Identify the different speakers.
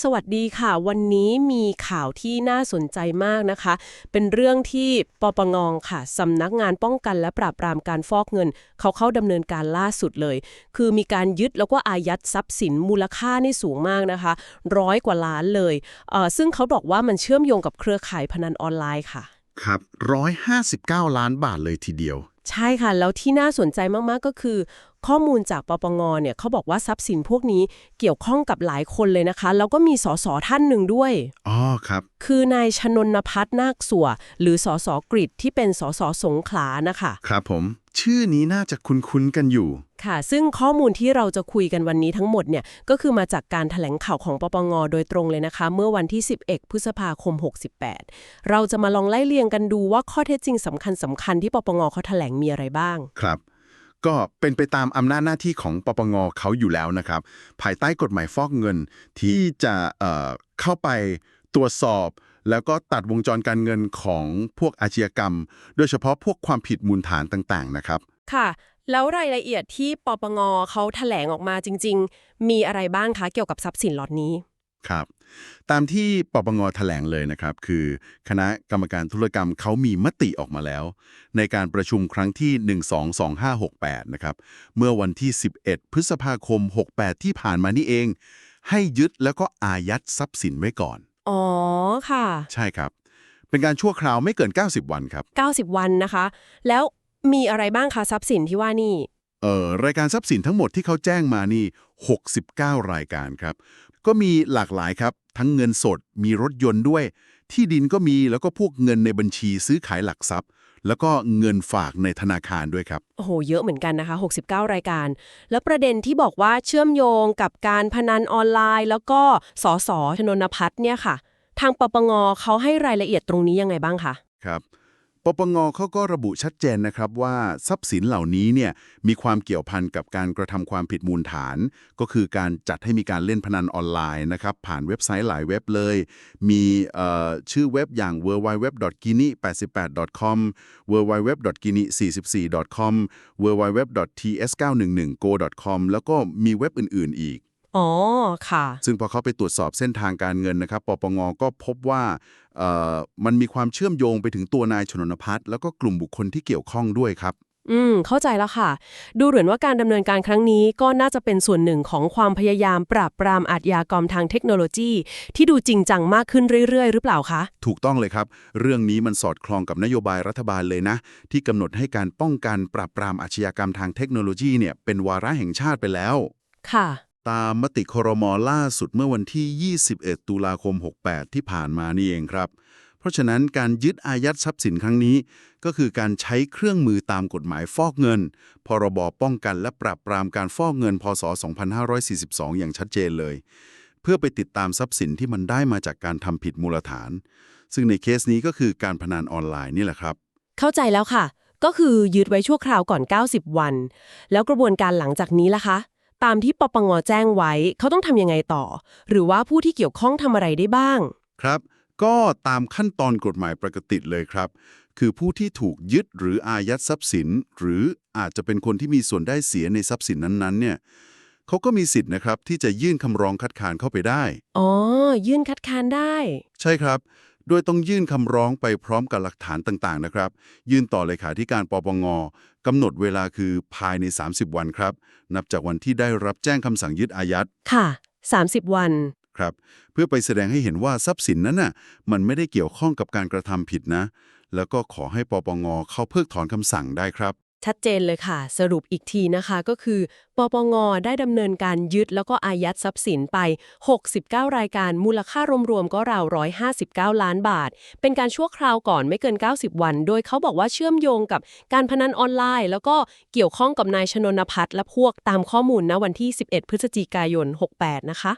Speaker 1: สวัสดีค่ะ วันนี้มีข่าวที่น่าสนใจมากนะคะ เป็นเรื่องที่ปปงค่ะสำนักงานป้องกันและปราบปรามการฟอกเงิน เขาเข้าดำเนินการล่าสุดเลย คือมีการยึดแล้วก็อายัดทรัพย์สินมูลค่านี่สูงมากนะคะร้อยกว่าล้านเลยเออซึ่งเขาบอกว่ามันเชื่อมโยงกับเครือข่ายพนันออนไลน์ค่ะ
Speaker 2: ครับ 159 ล้านบาทเลยทีเดียว
Speaker 1: ใช่ค่ะ แล้วที่น่าสนใจมาก ๆ ก็คือ ข้อมูลจากปปงเนี่ยเขาบอกว่าทรัพย์สินพวกนี้เกี่ยวข้องกับหลายคนเลยนะคะ แล้วก็มีสสท่านหนึ่งด้วย
Speaker 2: อ๋อครับ
Speaker 1: คือนายชนนพัฒน์นาคสัวหรือสสกริดที่เป็นสสสงขลานะคะ
Speaker 2: ครับผม ชื่อนี้น่าจะคุ้นๆกันอยู่
Speaker 1: ค่ะ ซึ่งข้อมูลที่เราจะคุยกันวันนี้ทั้งหมดเนี่ยก็คือมาจากการถแถลงข่าวของปปงโดยตรงเลยนะคะ เมื่อวันที่ 11 พฤษภาคม 68 เราจะมาลองไล่เรียงกันดูว่าข้อเท็จจริงสำคัญสำคัญๆที่ปปงเขาแถลงมีอะไรบ้าง
Speaker 2: ครับ ก็เป็นไปตามอำนาจหน้าที่ของปปงเขาอยู่แล้วนะครับ ภายใต้กฎหมายฟอกเงินที่จะเอ่อเข้าไปตรวจสอบ แล้วก็ตัดวงจรการเงินของพวกอาชญากรรม โดยเฉพาะพวกความผิดมูลฐานต่างๆ นะครับ
Speaker 1: ค่ะ แล้วรายละเอียดที่ปปงเขาแถลงออกมาจริง ๆ มีอะไรบ้างคะเกี่ยวกับทรัพย์สินล็อตนี้
Speaker 2: ครับ ตามที่ปปงแถลงเลยนะครับ คือคณะกรรมการธุรกรรมเขามีมติออกมาแล้ว ในการประชุมครั้งที่ 122568 นะครับ เมื่อวันที่ 11 พฤษภาคม 68 ที่ผ่านมานี่เอง ให้ยึดแล้วก็อายัดทรัพย์สินไว้ก่อน
Speaker 1: อ๋อค่ะ
Speaker 2: ใช่ครับ เป็นการชั่วคราวไม่เกิน 90 วันครับ
Speaker 1: 90 วันนะคะ แล้วมีอะไรบ้างคะทรัพย์สินที่ว่านี่
Speaker 2: เอ่อรายการทรัพย์สินทั้งหมดที่เขาแจ้งมานี่ 69 รายการครับ ก็มีหลากหลายครับ ทั้งเงินสด มีรถยนต์ด้วย ที่ดินก็มีแล้วก็พวกเงินในบัญชีซื้อขายหลักทรัพย์ แล้วก็เงินฝากในธนาคารด้วยครับ
Speaker 1: โอ้โห เยอะเหมือนกันนะคะ 69 รายการ แล้วประเด็นที่บอกว่าเชื่อมโยงกับการพนันออนไลน์ แล้วก็สสชนนพัฒน์เนี่ยค่ะ ทางปปงเขาให้รายละเอียดตรงนี้ยังไงบ้างคะ
Speaker 2: ครับ ปปงเขาก็ระบุชัดเจนนะครับว่าทรัพย์สินเหล่านี้เนี่ยมีความเกี่ยวพันกับการกระทำความผิดมูลฐาน ก็คือการจัดให้มีการเล่นพนันออนไลน์นะครับผ่านเว็บไซต์หลายเว็บเลย มีเอ่อชื่อเว็บอย่าง w w w g u i n e 8 8 com w w w g u i n e 4 4 com www.ts911go.com แล้วก็มีเว็บอื่น ๆ อีก
Speaker 1: อ๋อ ค่ะ
Speaker 2: ซึ่งพอเขาไปตรวจสอบเส้นทางการเงินนะครับปปงก็พบว่าเอ่อมันมีความเชื่อมโยงไปถึงตัวนายชนนพัฒน์แล้วก็กลุ่มบุคคลที่เกี่ยวข้องด้วยครับ
Speaker 1: อืม เข้าใจแล้วค่ะ ดูเหมือนว่าการดำเนินการครั้งนี้ก็น่าจะเป็นส่วนหนึ่งของความพยายามปราบปรามอาชญากรรมทางเทคโนโลยี ที่ดูจริงจังมากขึ้นเรื่อยๆ หรือเปล่าคะ
Speaker 2: ถูกต้องเลยครับ เรื่องนี้มันสอดคล้องกับนโยบายรัฐบาลเลยนะ ที่กำหนดให้การป้องกันปราบปรามอาชญากรรมทางเทคโนโลยีเนี่ยเป็นวาระแห่งชาติไปแล้ว
Speaker 1: ค่ะ
Speaker 2: ตามมติครมล่าสุดเมื่อวันที่ 21 ตุลาคม 68 ที่ผ่านมานี่เองครับ เพราะฉะนั้นการยึดอายัดทรัพย์สินครั้งนี้ ก็คือการใช้เครื่องมือตามกฎหมายฟอกเงิน พรบป้องกันและปราบปรามการฟอกเงิน พศ 2542 อย่างชัดเจนเลย เพื่อไปติดตามทรัพย์สินที่มันได้มาจากการทำผิดมูลฐาน ซึ่งในเคสนี้ก็คือการพนันออนไลน์นี่แหละครับ
Speaker 1: เข้าใจแล้วค่ะ ก็คือยึดไว้ชั่วคราวก่อน 90 วัน แล้วกระบวนการหลังจากนี้ล่ะคะ ตามที่ปปงแจ้งไว้ เขาต้องทำยังไงต่อ หรือว่าผู้ที่เกี่ยวข้องทำอะไรได้บ้าง
Speaker 2: ครับ ก็ตามขั้นตอนกฎหมายปกติเลยครับ คือผู้ที่ถูกยึดหรืออายัดทรัพย์สิน หรืออาจจะเป็นคนที่มีส่วนได้เสียในทรัพย์สินนั้นๆเนี่ยเขาก็มีสิทธิ์นะครับที่จะยื่นคำร้องคัดค้านเข้าไปได้
Speaker 1: อ๋อ ยื่นคัดค้านได้
Speaker 2: ใช่ครับ โดยต้องยื่นคำร้องไปพร้อมกับหลักฐานต่างๆนะครับ ยื่นต่อเลขาธิการปปงกำหนดเวลาคือภายใน 30 วันครับ นับจากวันที่ได้รับแจ้งคำสั่งยึดอายัด
Speaker 1: ค่ะ 30 วัน
Speaker 2: ครับเพื่อไปแสดงให้เห็นว่าทรัพย์สินนั้นน่ะมันไม่ได้เกี่ยวข้องกับการกระทำผิดนะ แล้วก็ขอให้ปปงเข้าเพิกถอนคำสั่งได้ครับ
Speaker 1: ชัดเจนเลยค่ะ สรุปอีกทีนะคะก็คือ ปปง ได้ดำเนินการยึดแล้วก็อายัดทรัพย์สินไป 69 รายการมูลค่ารวมๆก็ราว 159 ล้านบาท เป็นการชั่วคราวก่อนไม่เกิน 90 วัน โดยเขาบอกว่าเชื่อมโยงกับการพนันออนไลน์ แล้วก็เกี่ยวข้องกับนายชนนพัฒน์และพวกตามข้อมูลณวันที่ 11 พฤศจิกายน 68 นะคะ